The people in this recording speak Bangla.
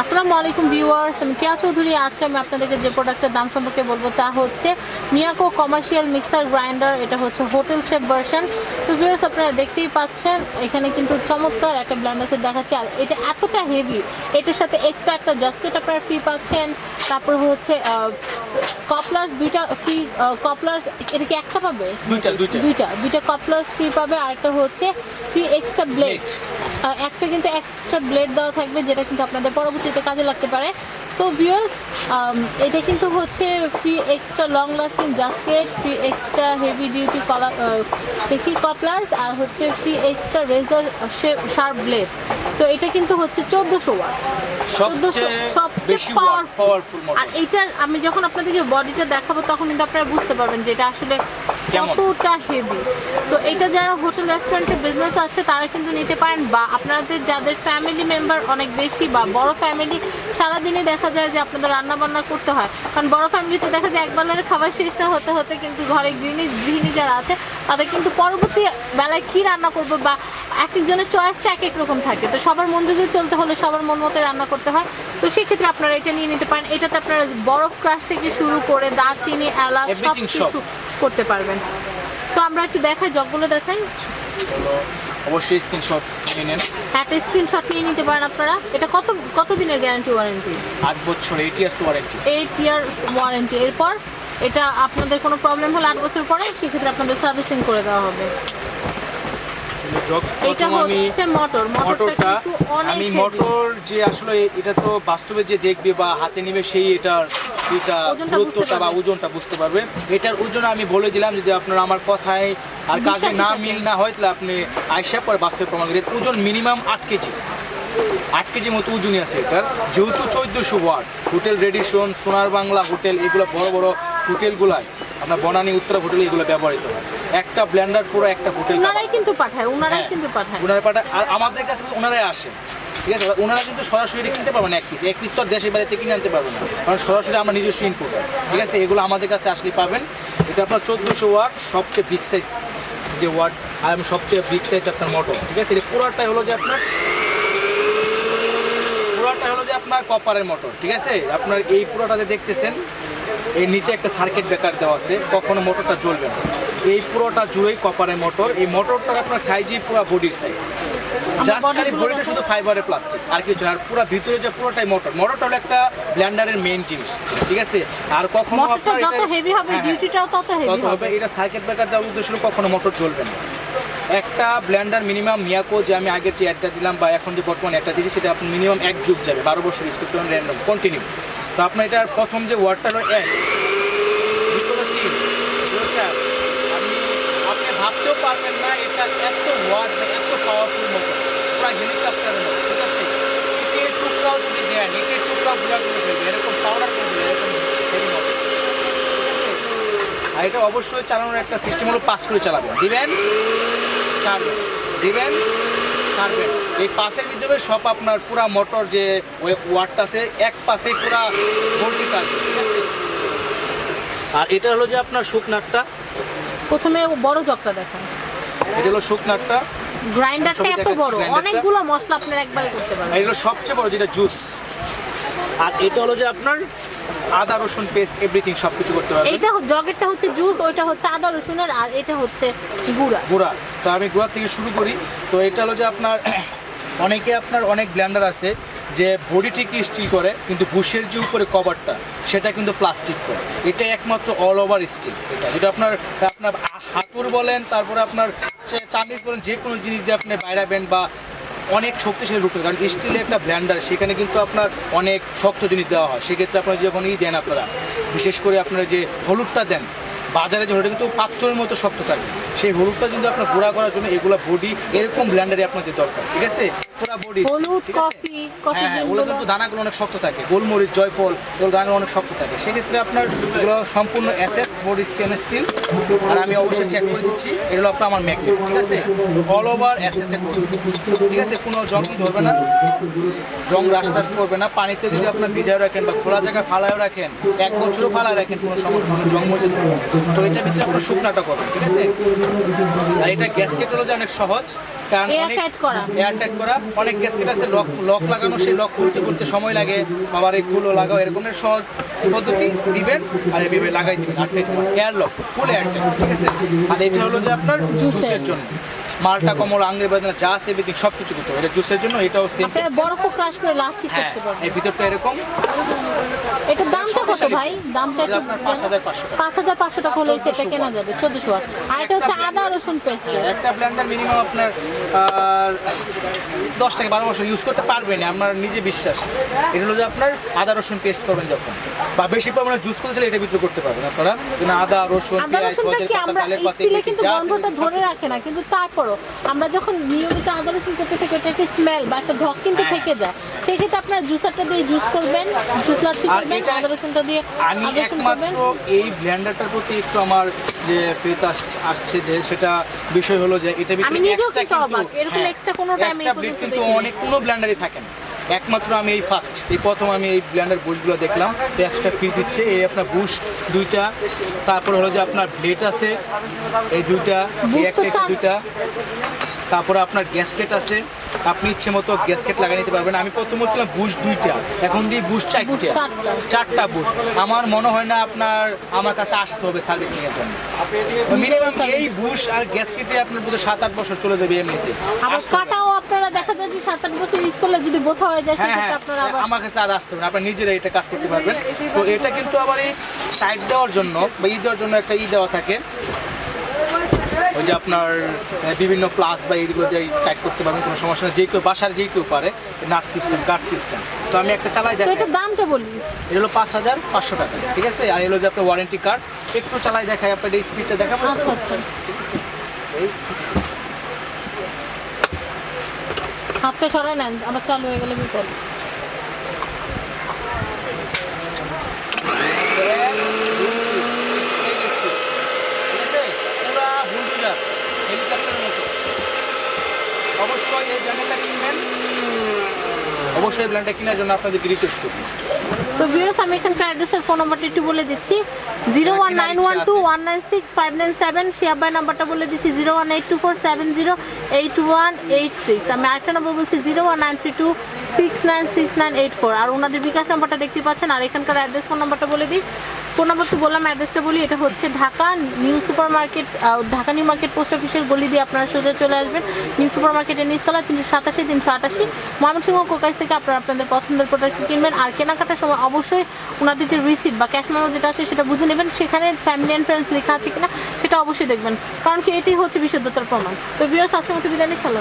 আসসালামু আলাইকুম ভিউয়ার্স আমি কেয়া চৌধুরী। আজকে আমি আপনাদেরকে যে প্রোডাক্টের দাম সম্পর্কে বলব তা হচ্ছে মিয়াকো কমার্শিয়াল মিক্সার গ্রাইন্ডার এটা হচ্ছে হোটেল শেপ ভার্সন তো ভিউয়ার্স আপনারা দেখতেই পাচ্ছেন এখানে কিন্তু চমৎকার একটা ব্ল্যান্ডার্সের দেখাচ্ছি। আর এটা এতটা হেভি এটার সাথে এক্সট্রা একটা জাস্টেট আপনারা ফ্রি পাচ্ছেন। তারপর হচ্ছে কপলার্স দুইটা ফ্রি কপলার্স এটা কি একটা পাবে? দুইটা দুইটা। দুইটা কপলার্স ফ্রি পাবে। আর একটা হচ্ছে ফ্রি এক্সট্রা ব্লেড। একটা কিন্তু এক্সট্রা ব্লেড দেওয়া থাকবে, যেটা কিন্তু আপনাদের পরবর্তীতে কাজে লাগতে পারে। তো ভিউয়ার্স এটা কিন্তু হচ্ছে free extra long lasting gasket free extra heavy duty collar couplers আর হচ্ছে free extra razor sharp blade তো এটা কিন্তু হচ্ছে চোদ্দশো ওয়াট। চোদ্দোশো সবচেয়ে সবচেয়ে পাওয়ারফুল পাওয়ারফুল আর এটা আমি যখন আপনাদেরকে বডিটা দেখাবো তখন কিন্তু আপনারা বুঝতে পারবেন যে এটা আসলে কতটা হেভি তো এটা যারা হোটেল রেস্টুরেন্টে বিজনেস আছে তারা কিন্তু নিতে পারেন বা আপনাদের যাদের ফ্যামিলি মেম্বার অনেক বেশি বা বড় ফ্যামিলি সারাদিনে দেখা যায় যে আপনাদের রান্না বান্না করতে হয়। কারণ বড় ফ্যামিলিতে দেখা যায় একবেলার খাবার শেষ না হতে হতে কিন্তু ঘরে গৃহিণী গৃহিণী যারা আছে তাদের কিন্তু পরবর্তী বেলায় কী রান্না করবে বা এক একজনের চয়েসটা এক এক রকম থাকে। তো সবার মন যদি চলতে হলে সবার মন মতো রান্না করতে হয়। তো সেক্ষেত্রে আপনারা এটা নিয়ে নিতে পারেন। এটাতে আপনারা বরফ ক্রাশ থেকে শুরু করে দারচিনি এলাচ সব। কিছু করতে পারবেন। তো আমরা একটু দেখাই জগগুলো দেখাই। অবশ্যই স্ক্রিনশট নিয়ে নেন। একটা স্ক্রিনশট নিয়ে নিতে পারেন আপনারা। এটা কত কত দিনের গ্যারান্টি ওয়ারেন্টি আট বছর eight years warranty eight year warranty এরপর এটা আপনাদের কোনো প্রবলেম হলে আট বছর পরে সেক্ষেত্রে আপনাদের সার্ভিসিং করে দেওয়া হবে। এটা হচ্ছে মোটর মোটরটা আমি মোটর যে আসলে এটা তো বাস্তবে যে দেখবে বা হাতে নেবে সেই এটার এটা গুরুত্বটা বা ওজনটা বুঝতে পারবে। এটার ওজন আমি বলে দিলাম যদি আপনার আমার কথায় আর কাজে না মিল না হয় তাহলে আপনি আইসা পরে বাস্তবে প্রমাণ করেন। ওজন মিনিমাম আট কেজি। আট কেজি মতো ওজনই আছে এটার। যেহেতু চোদ্দোশো ওয়াট হোটেল রেডিশন সোনার বাংলা হোটেল এগুলো বড় বড় হোটেলগুলায় আপনার বনানী উত্তরা হোটেল এগুলো ব্যবহৃত হয়। একটা ব্লেন্ডার পুরো একটা হোটেল ওনারাই কিন্তু পাঠায় ওনারাই হ্যাঁ। কিন্তু পাঠায়। ওনারা পাঠা আর আমাদের কাছে ওনারাই আসে। ঠিক আছে? ওনারা কিন্তু সরাসরি কিনতে পারবেন এক পিস। এক পিস তো আর দেশের বাড়িতে কিনে আনতে পারবেন না। কারণ সরাসরি আমরা নিজস্ব ইনপুট ঠিক আছে? এগুলো আমাদের কাছে আসলে পাবেন। এটা আপনার চোদ্দোশো ওয়াট সবচেয়ে বিগ সাইজ যে ওয়ার্ড আই এম সবচেয়ে বিগ সাইজ আপনার মোটর ঠিক আছে? এটা পুরাটাই হলো যে আপনার পুরোটা হলো যে আপনার কপারের মোটর ঠিক আছে? আপনার এই পুরোটাতে দেখতেছেন, এর নিচে একটা সার্কিট ব্রেকার দেওয়া আছে, কখনো মোটরটা চলবে না। এই পুরোটা জুড়েই কপারের মোটর এই মোটরটার আপনার সাইজই পুরো বডির সাইজ জাস্ট খালি বডিটা শুধু ফাইবারের প্লাস্টিক আর কিছু আর পুরো ভিতরে যে পুরোটাই মোটর মোটরটা হলো একটা ব্ল্যান্ডারের মেইন জিনিস ঠিক আছে? আর কখনো আপনার যত এটা- হেভি হবে হ্যাঁ, হ্যাঁ। ডিউটিটাও তত হেভি হবে। এটা সার্কিট ব্রেকার দেওয়ার উদ্দেশ্য কখনো মোটর জ্বলবে না। একটা ব্লেন্ডার মিনিমাম মিয়াকো যে আমি আগের যে অ্যাডটা দিলাম বা এখন যে বর্তমানে একটা দিয়েছি সেটা আপনি মিনিমাম এক যুগ যাবে বারো বছর ইউজ করতে র্যান্ডম কন্টিনিউ তো আপনার এটার প্রথম যে ওয়ার্ডটা হলো এক পারবেন না, এটা এত ওয়ার্ড এত পাওয়ারফুল মতো। পুরো হেলিকপ্টারের মতো, ঠিক আছে? ইটের টুকরাও যদি দেন ইটের টুকরাও গুঁড়া করে ফেলবে, এরকম পাউডার করে ফেলবে এরকম আর এটা অবশ্যই চালানোর একটা সিস্টেম হলো পাস করে চালাবেন। দিবেন? ছাড়বেন। দিবেন? ছাড়বেন। এই পাসের ভিতরে সব আপনার পুরা মোটর যে ওই ওয়ার্ডটা আছে, এক পাশে পুরা ভর্তি থাকবে ঠিক আর এটা হলো যে আপনার শুকনাটটা প্রথমে বড় জগটা দেখান এটা হলো শুকনাটটা গ্রাইন্ডারটা এত বড়। অনেকগুলো মশলা আপনারা একবারে করতে পারবেন। এটা হলো সবচেয়ে বড় যেটা জুস। আর এটা হলো যে আপনার আদা রসুন পেস্ট এভরিথিং সব কিছু করতে পারবেন। এটা জগেরটা হচ্ছে জুস ওইটা হচ্ছে আদা রসুনের আর এটা হচ্ছে গুঁড়া। গুঁড়া। তো আমি গুঁড়া থেকে শুরু করি। তো এটা হলো যে আপনার অনেকে আপনার অনেক ব্ল্যান্ডার আছে। যে বডি থেকে স্টিল করে, কিন্তু বুশের যে উপরে কভারটা সেটা কিন্তু প্লাস্টিক করে। এটা একমাত্র অল ওভার স্টিল এটা যেটা আপনার আপনার হাতুর বলেন, তারপরে আপনার চামিজ বলেন, যে কোনো জিনিস দিয়ে আপনি বাইরাবেন বা অনেক শক্তিশালী রূপে কারণ স্টিলের একটা ব্ল্যান্ডার সেখানে কিন্তু আপনার অনেক শক্ত জিনিস দেওয়া হয়। সেক্ষেত্রে আপনারা যখন ই দেন আপনারা, বিশেষ করে আপনারা যে হলুদটা দেন, বাজারে যে হলুদটা, কিন্তু পাথরের মতো শক্ত থাকে। সেই হলুদটা কিন্তু আপনার গুঁড়া করার জন্য এগুলো বডি এরকম ব্ল্যান্ডারে আপনাদের দরকার ঠিক আছে? পুরো বডি হলুদ কফি কফি হ্যাঁ হ্যাঁ ওগুলো কিন্তু দানাগুলো অনেক শক্ত থাকে গোলমরিচ জয়ফল এগুলো দানাগুলো অনেক শক্ত থাকে। সেক্ষেত্রে আপনার এগুলো সম্পূর্ণ এসএস বডি স্টেনলেস স্টিল আর আমি অবশ্যই চেক করে দিচ্ছি এগুলো আপনার আমার ম্যাগনেট ঠিক আছে? অল ওভার এসএস এর ঠিক আছে কোনো জঙ্গি ধরবে না রং রাস টাস করবে না পানিতে যদি আপনার ভিজায় রাখেন বা খোলা জায়গায় ফালায় রাখেন এক বছরও ফালায় রাখেন কোনো সময় কোনো মজে তো এটার ভিতরে আপনার শুকনাটা করবেন ঠিক আছে? আর এটা গ্যাসকেট হলো যে অনেক সহজ কারণ অনেক। এয়ার টাইট করা অনেক গ্যাসকেট আছে লক লক লাগানো সেই লক খুলতে করতে সময় লাগে আবার এই খুলো লাগাও এরকমের সহজ পদ্ধতি দিবেন আর এভাবে লাগাই দিবেন আর air lock full air tight ঠিক আছে? আর এটা হলো যে আপনার জুসের জন্য। মালটা কমল আঙ্গের বেদনা যা আছে এভরিথিং সব কিছু করতে হবে। এটা জুসের জন্য এটাও সেম আপনারা বরফও ক্রাশ করে লাচ্ছি হ্যাঁ করতে পারবেন। এই ভিতরটা এরকম। এটা দামটা কত ভাই? দামটা এটা একটু আপনার পাঁচ হাজার পাঁচশো টাকা হলে সেটা কেনা যাবে চোদ্দশো আর এটা হচ্ছে আদা রসুন পেস্ট একটা ব্লেন্ডার মিনিমাম আপনার আহ, দশ থেকে বারো বছর ইউজ করতে পারবেন আমার নিজে বিশ্বাস। এটা হলো যে আপনার আদা রসুন পেস্ট করবেন যখন। বা বেশি পরিমাণে জুস করতে এটা ভিতরে করতে পারবেন আপনারা। আদা রসুন পেঁয়াজ পাতা ডালের পাতা কিন্তু গন্ধটা ধরে রাখে না কিন্তু তারপরও আমরা যখন নিয়মিত আদা রসুন করতে থাকি এটা একটা স্মেল বা একটা ধক কিন্তু হ্যাঁ। থেকে যায় সেই ক্ষেত্রে আপনার জুসারটা দিয়ে জুস করবেন জুস লাচ্ছি করবেন আদা রসুনটা দিয়ে আমি একমাত্র এই ব্লেন্ডারটার প্রতি একটু আমার যে ফেত আসছে যে সেটা বিষয় হলো যে এটা আমি নিজেও কিন্তু অবাক। এরকম এক্সট্রা কোনো টাইম কিন্তু। অনেক কোনো ব্লেন্ডারই থাকে না একমাত্র আমি এই ফার্স্ট এই প্রথম আমি এই ব্ল্যান্ডের বুশগুলো দেখলাম তো এক্সট্রা ফ্রি দিচ্ছে। এই আপনার বুশ দুইটা তারপর হলো যে আপনার ব্লেড আছে এই দুইটা একটা দুইটা তারপরে আপনার গ্যাসকেট আছে। আপনি ইচ্ছে মতো গ্যাসকেট লাগিয়ে নিতে পারবেন। আমি প্রথম বলছিলাম বুশ দুইটা এখন দিয়ে বুশ চারটা। চারটা। বুশ। আমার মনে হয় না আপনার আমার কাছে আসতে হবে সার্ভিসিং এর জন্য। মিনিমাম এই বুশ আর গ্যাসকেটে আপনার বোধহয় সাত আট বছর চলে যাবে এমনিতে। আবার কাটাও আপনারা দেখা যায় যে সাত আট বছর ইউজ করলে যদি বোথা হয়ে যায় হ্যাঁ সেক্ষেত্রে হ্যাঁ। আপনারা আবার আমার কাছে আর আসতে হবে আপনার নিজেরা এটা কাজ করতে পারবেন। তো এটা কিন্তু আবার এই সাইড দেওয়ার জন্য বা ই দেওয়ার জন্য একটা ই দেওয়া থাকে। ওই যে আপনার বিভিন্ন প্লাস বা এইগুলো দিয়ে টাইট করতে পারবেন কোনো সমস্যা নেই। যে কেউ বাসার যে কেউ পারে নাট সিস্টেম কাট সিস্টেম তো আমি একটা চালাই তো দেখাই। এটার দামটা বলি। এটা হলো পাঁচ হাজার পাঁচশো টাকা ঠিক আছে? আর এলো যে আপনার ওয়ারেন্টি কার্ড একটু চালাই দেখাই আপনার এই স্পিডটা দেখাবো আচ্ছা আচ্ছা। হাতটা সরাই নেন আবার চালু হয়ে গেলে বিপদ অবশ্যই এই ব্র্যান্ডটা কিনবেন। অবশ্যই ব্র্যান্ডটা কেনার জন্য আপনাদেরকে রিকোয়েস্ট করতেছি তো ভিউয়ার্স আমি এখানকার অ্যাড্রেসের ফোন নাম্বারটা একটু বলে দিচ্ছি। Zero one nine one two one nine six five nine seven শিয়াবাই নাম্বারটা বলে দিচ্ছি zero one eight two four seven zero eight one eight six. আমি আরেকটা নম্বর বলছি zero one nine three two six nine six nine eight four. আর ওনাদের বিকাশ নাম্বারটা দেখতে পাচ্ছেন আর এখানকার অ্যাড্রেস ফোন নাম্বারটা বলে দিই নাম্বার বললাম, অ্যাড্রেসটা বলি, এটা হচ্ছে Dhaka new super market Dhaka new market post অফিসের গলি দিয়ে আপনারা সোজা চলে আসবেন। নিউ সুপার মার্কেটের নিচতলা তিনশো সাতাশি, তিনশো আটাশি। ময়মনসিংহ কোকাইস থেকে আপনারা আপনাদের পছন্দের প্রোডাক্ট কিনবেন। আর কেনাকাটার সময় অবশ্যই ওনাদের যে রিসিপ্ট বা ক্যাশ মেমো যেটা আছে সেটা বুঝে নেবেন। সেখানে ফ্যামিলি অ্যান্ড ফ্রেন্ডস লেখা আছে কিনা, সেটা অবশ্যই দেখবেন। কারণ কি এটি হচ্ছে বিশুদ্ধতার প্রমাণ। তো বিয়ার্স আজকের মতো বিদায় হাফেজ।